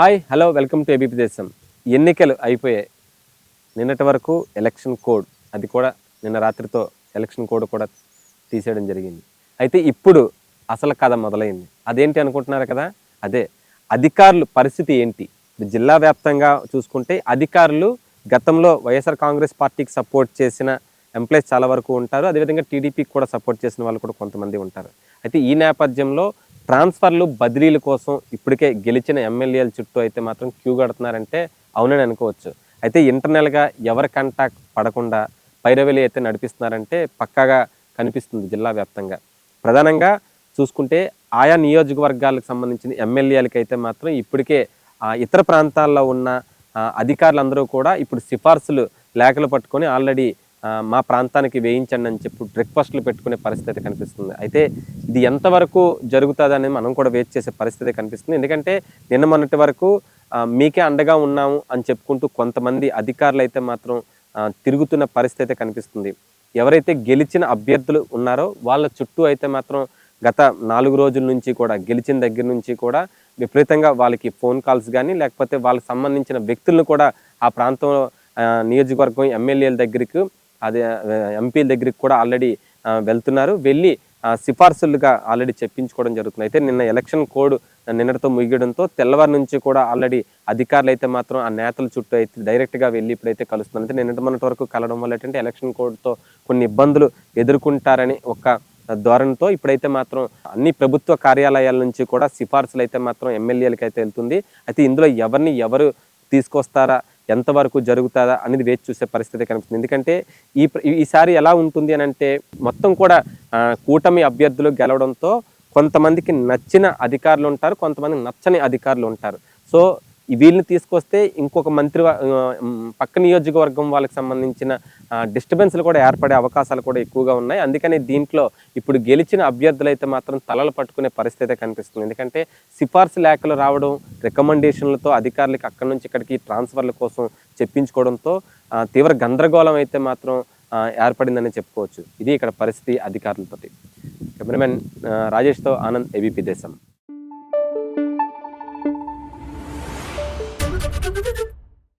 Hi hello welcome to ABP Desam. ఎన్నికలు అయిపోయాయి. నిన్నటి వరకు ఎలక్షన్ కోడ్ అది కూడా నిన్న రాత్రితో ఎలక్షన్ కోడ్ కూడా తీసేయడం జరిగింది. అయితే ఇప్పుడు అసలు కథ మొదలైంది. అదేంటి అనుకుంటున్నారు కదా? అదే అధికారులు పరిస్థితి ఏంటి? జిల్లా వ్యాప్తంగా చూసుకుంటే అధికారులు గతంలో వైఎస్ఆర్ కాంగ్రెస్ పార్టీకి సపోర్ట్ చేసిన ఎంప్లాయీస్ చాలా వరకు ఉంటారు. అదేవిధంగా టీడీపీకి కూడా సపోర్ట్ చేసిన వాళ్ళు కూడా కొంతమంది ఉంటారు. అయితే ఈ నేపథ్యంలో ట్రాన్స్ఫర్లు బదిలీల కోసం ఇప్పటికే గెలిచిన ఎమ్మెల్యేల చుట్టూ అయితే మాత్రం క్యూ కడుతున్నారంటే అవునని అనుకోవచ్చు. అయితే ఇంటర్నల్గా ఎవరి కంటాక్ట్ పడకుండా పైరవెలి అయితే నడిపిస్తున్నారంటే పక్కాగా కనిపిస్తుంది జిల్లా వ్యాప్తంగా. ప్రధానంగా చూసుకుంటే ఆయా నియోజకవర్గాలకు సంబంధించిన ఎమ్మెల్యేలకి అయితే మాత్రం ఇప్పటికే ఆ, ఇతర ప్రాంతాల్లో ఉన్న అధికారులందరూ కూడా ఇప్పుడు సిఫార్సులు లేఖలు పట్టుకొని ఆల్రెడీ మా ప్రాంతానికి వేయించండి అని చెప్పి రిక్వెస్ట్లు పెట్టుకునే పరిస్థితి కనిపిస్తుంది. అయితే ఇది ఎంతవరకు జరుగుతుంది అనేది మనం కూడా వెయిట్ చేసే పరిస్థితి కనిపిస్తుంది. ఎందుకంటే నిన్న మొన్నటి వరకు మీకే అండగా ఉన్నాము అని చెప్పుకుంటూ కొంతమంది అధికారులు అయితే మాత్రం తిరుగుతున్న పరిస్థితి కనిపిస్తుంది. ఎవరైతే గెలిచిన అభ్యర్థులు ఉన్నారో వాళ్ళ చుట్టూ అయితే మాత్రం గత నాలుగు రోజుల నుంచి కూడా గెలిచిన దగ్గర నుంచి కూడా విపరీతంగా వాళ్ళకి ఫోన్ కాల్స్ కానీ లేకపోతే వాళ్ళకి సంబంధించిన వ్యక్తులను కూడా ఆ ప్రాంతంలో నియోజకవర్గం ఎమ్మెల్యేల దగ్గరికి అదే ఎంపీల దగ్గరికి కూడా ఆల్రెడీ వెళ్తున్నారు. వెళ్ళి సిఫార్సులుగా ఆల్రెడీ చెప్పించుకోవడం జరుగుతుంది. అయితే నిన్న ఎలక్షన్ కోడ్ నిన్నటితో ముగియడంతో తెల్లవారి నుంచి కూడా ఆల్రెడీ అధికారులు అయితే మాత్రం ఆ నేతల చుట్టూ అయితే డైరెక్ట్గా వెళ్ళి ఇప్పుడైతే కలుస్తున్నారు. అయితే నిన్నటి మొన్నటి వరకు కలవడం వల్ల ఏంటంటే ఎలక్షన్ కోడ్తో కొన్ని ఇబ్బందులు ఎదుర్కొంటారని ఒక ధోరణితో ఇప్పుడైతే మాత్రం అన్ని ప్రభుత్వ కార్యాలయాల నుంచి కూడా సిఫార్సులు అయితే మాత్రం ఎమ్మెల్యేలకి అయితే వెళ్తుంది. అయితే ఇందులో ఎవరిని ఎవరు తీసుకొస్తారా ఎంతవరకు జరుగుతుందా అనేది వేచి చూసే పరిస్థితి కనిపిస్తుంది. ఎందుకంటే ఈ ఈసారి ఎలా ఉంటుంది అని అంటే మొత్తం కూడా కూటమి అభ్యర్థులు గెలవడంతో కొంతమందికి నచ్చిన అధికారులు ఉంటారు కొంతమందికి నచ్చని అధికారులు ఉంటారు. సో వీళ్ళని తీసుకొస్తే ఇంకొక మంత్రి పక్క నియోజకవర్గం వాళ్ళకి సంబంధించిన డిస్టర్బెన్స్లు కూడా ఏర్పడే అవకాశాలు కూడా ఎక్కువగా ఉన్నాయి. అందుకని దీంట్లో ఇప్పుడు గెలిచిన అభ్యర్థులైతే మాత్రం తలలు పట్టుకునే పరిస్థితి కనిపిస్తుంది. ఎందుకంటే సిఫార్సు లేఖలు రావడం రికమెండేషన్లతో అధికారులకి అక్కడి నుంచి ఇక్కడికి ట్రాన్స్ఫర్ల కోసం చెప్పించుకోవడంతో తీవ్ర గందరగోళం అయితే మాత్రం ఏర్పడిందని చెప్పుకోవచ్చు. ఇది ఇక్కడ పరిస్థితి అధికారులతో కెమెరామెన్ రాజేష్తో ఆనంద్ ఏబీపీ దేశం.